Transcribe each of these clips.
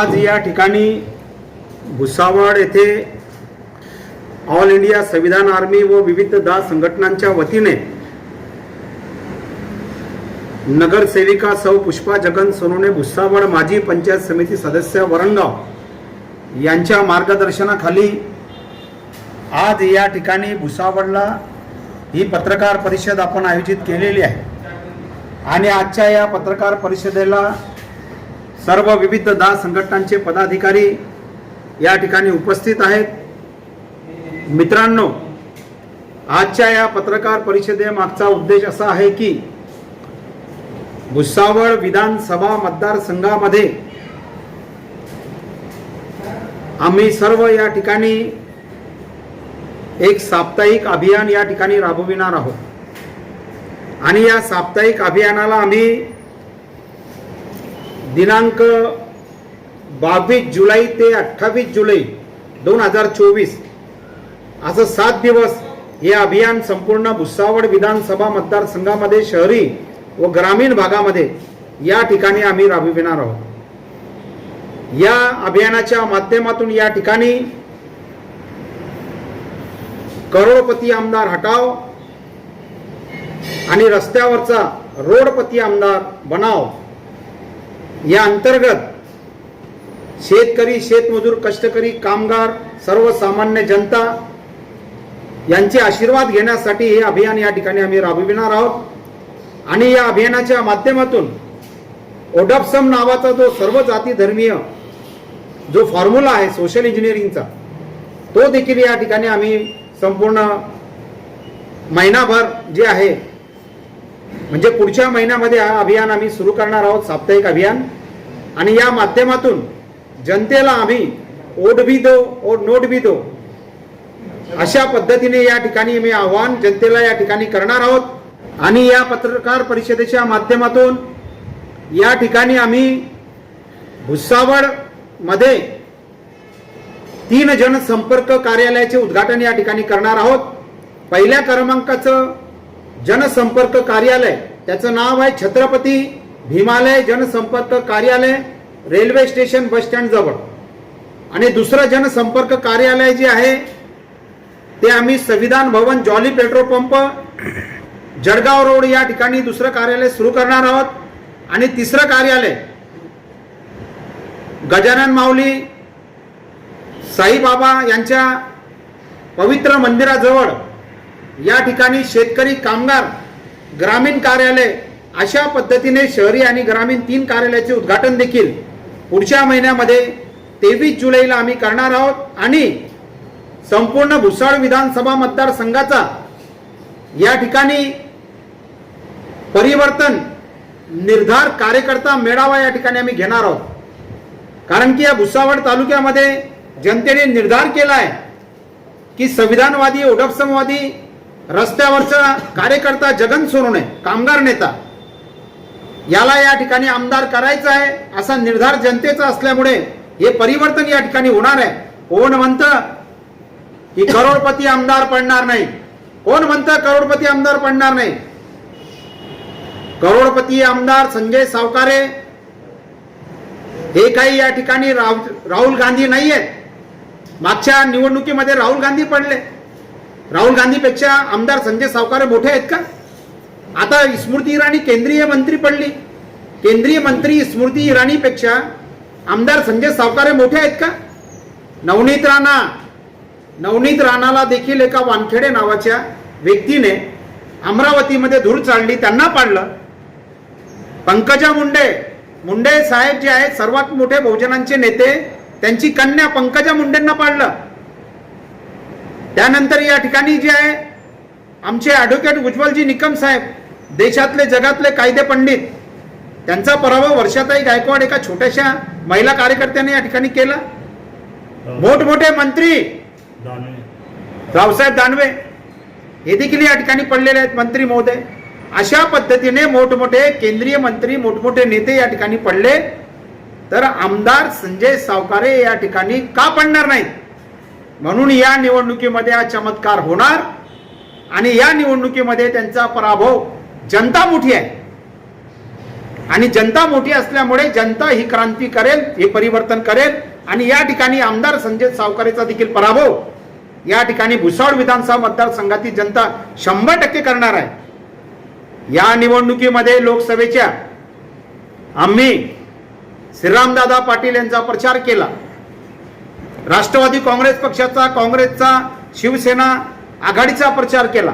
आज या ठिकाणी भुसावळ येथे ऑल इंडिया संविधान आर्मी व विविध दास संघटनांच्या वतीने नगरसेविका सौ पुष्पा जगन सोनोने भुसावळ माजी पंचायत समिती सदस्य वरणगाव यांच्या मार्गदर्शनाखाली आज या ठिकाणी भुसावळला ही पत्रकार परिषद आपण आयोजित केलेली आहे. आणि आजच्या या पत्रकार परिषदेला सर्व विविध दा संघटनांचे पदाधिकारी या ठिकाणी उपस्थित आहेत. मित्रांनो आजच्या या पत्रकार परिषदेमागचा उद्देश असा आहे की भुसावळ विधानसभा मतदारसंघामध्ये आम्ही सर्व या ठिकाणी एक साप्ताहिक अभियान या ठिकाणी राबविणार आहोत. आणि या साप्ताहिक अभियानाला आम्ही दिनांक बावीस जुलै ते अठ्ठावीस जुलै दोन हजार चोवीस. असं सात दिवस हे अभियान संपूर्ण भुसावळ विधानसभा मतदारसंघामध्ये शहरी व ग्रामीण भागामध्ये या ठिकाणी आम्ही राबविणार आहोत. या अभियानाच्या माध्यमातून या ठिकाणी करोडपती आमदार हटाव आणि रस्त्यावरचा रोडपती आमदार बनाव या अंतर्गत शेतकरी शेतमजूर कष्टकरी कामगार सर्वसामान्य जनता यांचे आशीर्वाद घेण्यासाठी हे अभियान या ठिकाणी आम्ही राबविणार आहोत. आणि या अभियानाच्या माध्यमातून ओडपसम नावाचा जो सर्व जाती धर्मीय जो फॉर्म्युला आहे सोशल इंजिनिअरिंगचा तो देखील या ठिकाणी आम्ही संपूर्ण महिनाभर जे आहे म्हणजे पुढच्या महिन्यामध्ये हा अभियान आम्ही सुरू करणार आहोत साप्ताहिक अभियान. आणि या माध्यमातून जनतेला आम्ही ओट भी दो और नोट भी दो अशा पद्धतीने या ठिकाणी मी आव्हान जनतेला या ठिकाणी करणार आहोत. आणि या पत्रकार परिषदेच्या माध्यमातून या ठिकाणी आम्ही भुसावळमध्ये तीन जनसंपर्क कार्यालयाचे उद्घाटन या ठिकाणी करणार आहोत. पहिल्या क्रमांकाचं जनसंपर्क कार्यालय त्याचं नाव आहे छत्रपती भीमालय जनसंपर्क कार्यालय रेल्वे स्टेशन बस स्टँड जवळ. आणि दुसरं जनसंपर्क कार्यालय जे आहे ते आम्ही Samvidhan Bhavan Jolly petrol pump Jalgaon road या ठिकाणी दुसरं कार्यालय सुरू करणार आहोत. आणि तिसरं कार्यालय गजानन माऊली साईबाबा यांच्या पवित्र मंदिराजवळ या ठिकाणी शेतकरी कामगार ग्रामीण कार्यालय अशा पद्धतीने शहरी आणि ग्रामीण तीन कार्यालयाचे उद्घाटन देखील. पुढच्या महिन्यामध्ये तेवीस जुलैला आम्ही करणार आहोत आणि संपूर्ण भुसाळ विधानसभा मतदारसंघाचा या ठिकाणी परिवर्तन निर्धार कार्यकर्ता मेळावा या ठिकाणी आम्ही घेणार आहोत. कारण की या भुसावळ तालुक्यामध्ये जनतेने निर्धार केला आहे की संविधानवादी ओडपसमवादी रस्त्यावरचा कार्यकर्ता जगन सोनवणे कामगार नेता याला या ठिकाणी आमदार करायचा आहे असा निर्धार जनतेचा असल्यामुळे हे परिवर्तन या ठिकाणी होणार आहे. कोण म्हणतं की करोडपती आमदार पडणार नाही? कोण म्हणतं करोडपती आमदार पडणार नाही? करोडपती आमदार संजय सावकारे हे काही या ठिकाणी राहुल राहुल गांधी नाही आहेत मागच्या निवडणुकीमध्ये राहुल गांधी पडले. राहुल गांधीपेक्षा आमदार संजय सावकारे मोठे आहेत का? आता स्मृती इराणी केंद्रीय मंत्री पडली. केंद्रीय मंत्री स्मृती इराणीपेक्षा आमदार संजय सावकारे मोठे आहेत का? नवनीत राणा. नवनीत राणाला देखील एका वानखेडे नावाच्या व्यक्तीने अमरावतीमध्ये धूर चालली त्यांना पाडलं. पंकजा मुंडे. मुंडे साहेब जे आहेत सर्वात मोठे बहुजनांचे नेते त्यांची कन्या पंकजा मुंडेंना पाडलं. त्यानंतर या ठिकाणी जे आहे आमचे ॲडव्होकेट उज्ज्वलजी निकम साहेब. देशातले जगातले कायदे पंडित. त्यांचा पराभव वर्षाताई गायकवाड एका छोट्याशा महिला कार्यकर्त्याने या ठिकाणी केला. मोठमोठे मंत्री. रावसाहेब दानवे. हे देखील या ठिकाणी पडलेले आहेत मंत्री महोदय. अशा पद्धतीने मोठमोठे केंद्रीय मंत्री मोठमोठे नेते या ठिकाणी पडले. तर आमदार संजय सावकारे या ठिकाणी का पडणार नाहीत? म्हणून या निवडणुकीमध्ये हा चमत्कार होणार आणि या निवडणुकीमध्ये त्यांचा पराभव जनता मोठी आहे. आणि जनता मोठी असल्यामुळे जनता ही क्रांती करेल हे परिवर्तन करेल. आणि या ठिकाणी आमदार संजय सावकारेचा देखील पराभव. या ठिकाणी भुसावळ विधानसभा मतदारसंघातील जनता शंभर टक्के करणार आहे. या निवडणुकीमध्ये लोकसभेच्या आम्ही श्रीरामदादा पाटील यांचा प्रचार केला. राष्ट्रवादी काँग्रेस पक्षाचा काँग्रेसचा शिवसेना आघाडीचा प्रचार केला.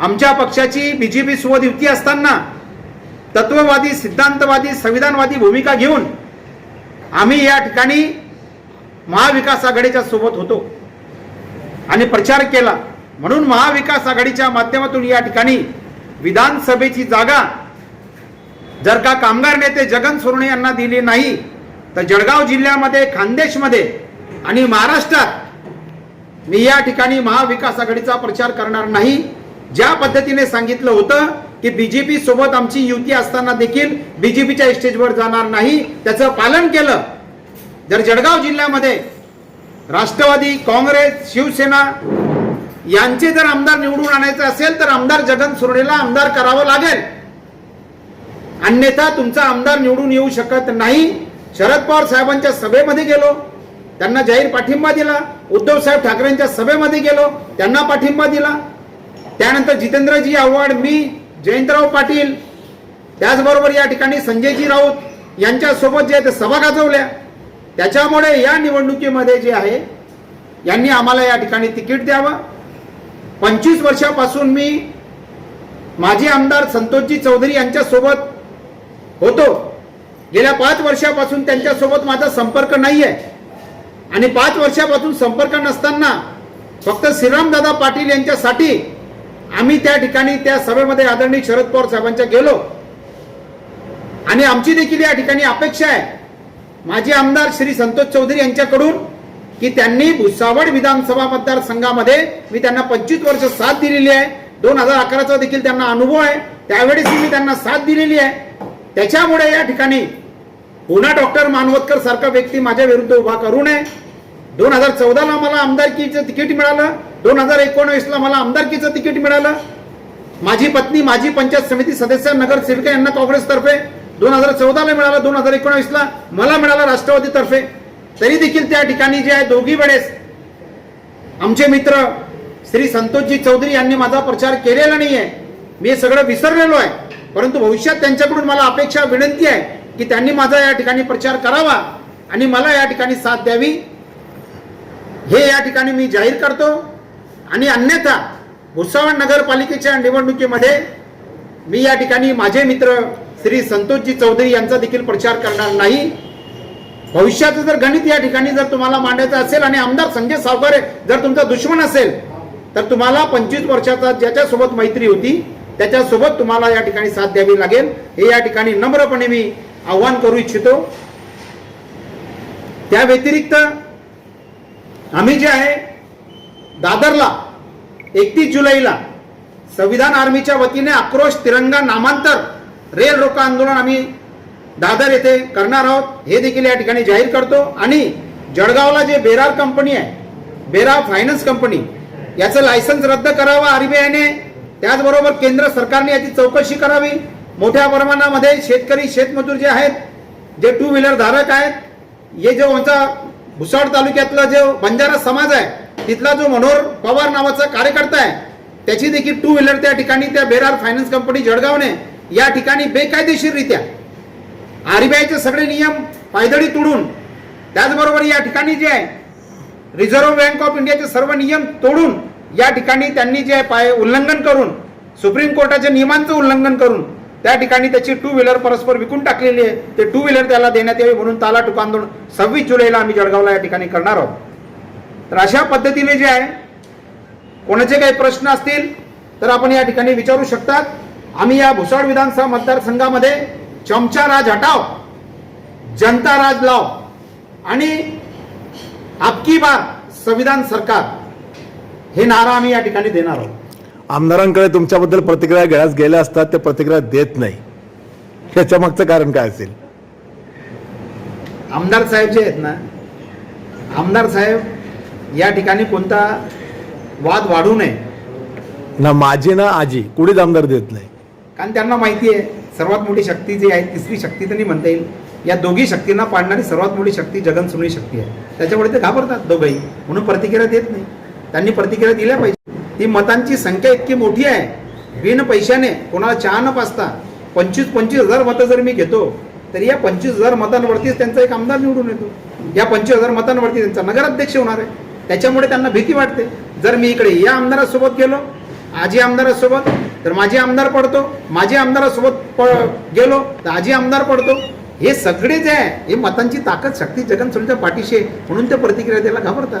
आमच्या पक्षाची बीजेपी सोबत युती असताना तत्ववादी सिद्धांतवादी संविधानवादी भूमिका घेऊन आम्ही या ठिकाणी महाविकास आघाडीच्या सोबत होतो आणि प्रचार केला. म्हणून महाविकास आघाडीच्या माध्यमातून या ठिकाणी विधानसभेची जागा जर का कामगार नेते जगन सोरणे यांना दिली नाही तर जळगाव जिल्ह्यामध्ये खानदेशमध्ये आणि महाराष्ट्रात मी या ठिकाणी महाविकास आघाडीचा प्रचार करणार नाही. ज्या पद्धतीने सांगितलं होतं की बीजेपी सोबत आमची युती असताना देखील बीजेपीच्या स्टेजवर जाणार नाही त्याचं पालन केलं. जर जळगाव जिल्ह्यामध्ये राष्ट्रवादी काँग्रेस शिवसेना यांचे जर आमदार निवडून आणायचे असेल तर आमदार जगन सोरडेला आमदार करावं लागेल. अन्यथा तुमचा आमदार निवडून येऊ शकत नाही. शरद पवार साहेबांच्या सभेमध्ये गेलो. त्यांना जाहीर पाठिंबा दिला. उद्धव साहेब ठाकरेंच्या सभेमध्ये गेलो. त्यांना पाठिंबा दिला. त्यानंतर जितेंद्रजी आव्हाड मी जयंतराव पाटील त्याचबरोबर या ठिकाणी संजयजी राऊत यांच्यासोबत जे आहे ते सभा गाजवल्या. त्याच्यामुळे या निवडणुकीमध्ये जे आहे यांनी आम्हाला या ठिकाणी तिकीट द्यावं. पंचवीस वर्षापासून मी माजी आमदार संतोषजी चौधरी यांच्यासोबत होतो. गेल्या पाच वर्षापासून त्यांच्यासोबत माझा संपर्क नाही आहे आणि पाच वर्षापासून संपर्क नसताना फक्त श्रीरामदादा पाटील यांच्यासाठी आम्ही त्या ठिकाणी त्या सभेमध्ये आदरणीय शरद पवार साहेबांच्या गेलो. आणि आमची देखील या ठिकाणी अपेक्षा आहे. माजी आमदार श्री संतोष चौधरी यांच्याकडून की त्यांनी भुसावळ विधानसभा मतदारसंघामध्ये मी त्यांना पंचवीस वर्ष साथ दिलेली आहे. दोन हजार अकराचा देखील त्यांना अनुभव आहे. त्यावेळेस मी त्यांना साथ दिलेली आहे. त्याच्यामुळे या ठिकाणी पुन्हा डॉक्टर मानवतकर सारखा व्यक्ती माझ्या विरुद्ध उभा करू नये. दोन हजार चौदाला मला आमदारकीचं तिकीट मिळालं. दोन हजार एकोणवीसला मला आमदारकीचं तिकीट मिळालं. माझी पत्नी माजी पंचायत समिती सदस्य नगरसेविका यांना काँग्रेसतर्फे. दोन हजार चौदाला मिळालं दोन हजार एकोणवीसला मला मिळालं राष्ट्रवादीतर्फे. तरी देखील त्या ठिकाणी जे आहे दोघी वेळेस आमचे मित्र श्री संतोषजी चौधरी यांनी माझा प्रचार केलेला नाही आहे मी हे सगळं विसरलेलो आहे. परंतु भविष्यात त्यांच्याकडून मला अपेक्षा विनंती आहे की त्यांनी माझा या ठिकाणी प्रचार करावा आणि मला या ठिकाणी साथ द्यावी. हे या ठिकाणी मी जाहीर करतो. आणि अन्यथा भुसावळ नगरपालिकेच्या निवडणुकीमध्ये मी या ठिकाणी माझे मित्र श्री संतोषजी चौधरी यांचा देखील प्रचार करणार नाही. भविष्याचं जर गणित या ठिकाणी जर तुम्हाला मांडायचं असेल आणि आमदार संजय सावकारे जर तुमचा दुश्मन असेल तर तुम्हाला पंचवीस वर्षाचा ज्याच्यासोबत मैत्री होती त्याच्यासोबत तुम्हाला या ठिकाणी साथ द्यावी लागेल. हे या ठिकाणी नम्रपणे मी आव्हान करू इच्छितो. त्या व्यतिरिक्त आम्ही जे आहे दादरला एकतीस जुलैला संविधान आर्मीच्या वतीने आक्रोश तिरंगा नामांतर रेल रोको आंदोलन आम्ही दादर येथे करणार आहोत. हे देखील या ठिकाणी जाहीर करतो. आणि जळगावला जे बेरार कंपनी आहे बेरार फायनान्स कंपनी याचं लायसन्स रद्द करावं आरबीआयने त्याचबरोबर केंद्र सरकारने याची चौकशी करावी. मोठ्या प्रमाणामध्ये शेतकरी शेतमजूर जे आहेत जे टू व्हीलर धारक आहेत हे जो आमचा भुसावळ तालुक्यातला जो बंजारा समाज आहे तिथला जो मनोहर पवार नावाचा कार्यकर्ता आहे त्याची देखील टू व्हीलर त्या ठिकाणी त्या बेरार फायनान्स कंपनी जळगावने या ठिकाणी बेकायदेशीररित्या आरबीआयचे सगळे नियम पायदळी तोडून त्याचबरोबर या ठिकाणी जे आहे रिझर्व्ह बँक ऑफ इंडियाचे सर्व नियम तोडून या ठिकाणी त्यांनी जे आहे पाय उल्लंघन करून सुप्रीम कोर्टाच्या नियमांचं उल्लंघन करून त्या ठिकाणी त्याची टू व्हीलर परस्पर विकून टाकलेली आहे. ते टू व्हीलर त्याला देण्यात यावी म्हणून ताला टुका आंदोलन सव्वीस जुलैला आम्ही जळगावला या ठिकाणी करणार आहोत. तर अशा पद्धतीने जे आहे कोणाचे काही प्रश्न असतील तर आपण या ठिकाणी विचारू शकतात. आम्ही या भुसावळ विधानसभा मतदारसंघामध्ये चमचा राज हटाव जनता राज लाव आणि आपकी बार संविधान सरकार. हे नारा आम्ही या ठिकाणी देणार आहोत. आमदारांकडे तुमच्याबद्दल प्रतिक्रिया घेण्यास गेल्या असतात ते प्रतिक्रिया देत नाही. याच्या मागचं कारण काय असेल? आमदार साहेब जे आहेत ना आमदार साहेब या ठिकाणी कोणता वाद वाढू नये. ना माझी ना आजी कुणीच आमदार देत नाही. कारण त्यांना माहिती आहे सर्वात मोठी शक्ती जी आहे तिसरी शक्ती तर नाही म्हणता येईल. या दोघी शक्तींना पाडणारी सर्वात मोठी शक्ती जगनसुनी शक्ती आहे. त्याच्यामुळे ते घाबरतात दोघंही. म्हणून प्रतिक्रिया देत नाही. त्यांनी प्रतिक्रिया दिल्या पाहिजे. ती मतांची संख्या इतकी मोठी आहे. बिन पैशाने कोणाला चहा न पाचता पंचवीस पंचवीस हजार मतं जर मी घेतो तर या पंचवीस हजार मतांवरतीच त्यांचा एक आमदार निवडून येतो. या पंचवीस हजार मतांवरती त्यांचा नगराध्यक्ष होणार आहे. त्याच्यामुळे त्यांना भीती वाटते. जर मी इकडे या आमदारासोबत गेलो आजी आमदारासोबत तर माझे आमदार पडतो माझे आमदारासोबत प- गेलो तर आजी आमदार पडतो. हे सगळे जे आहे हे मतांची ताकद शक्ती जगन पाठीशी आहे म्हणून ते प्रतिक्रिया द्यायला घाबरतात.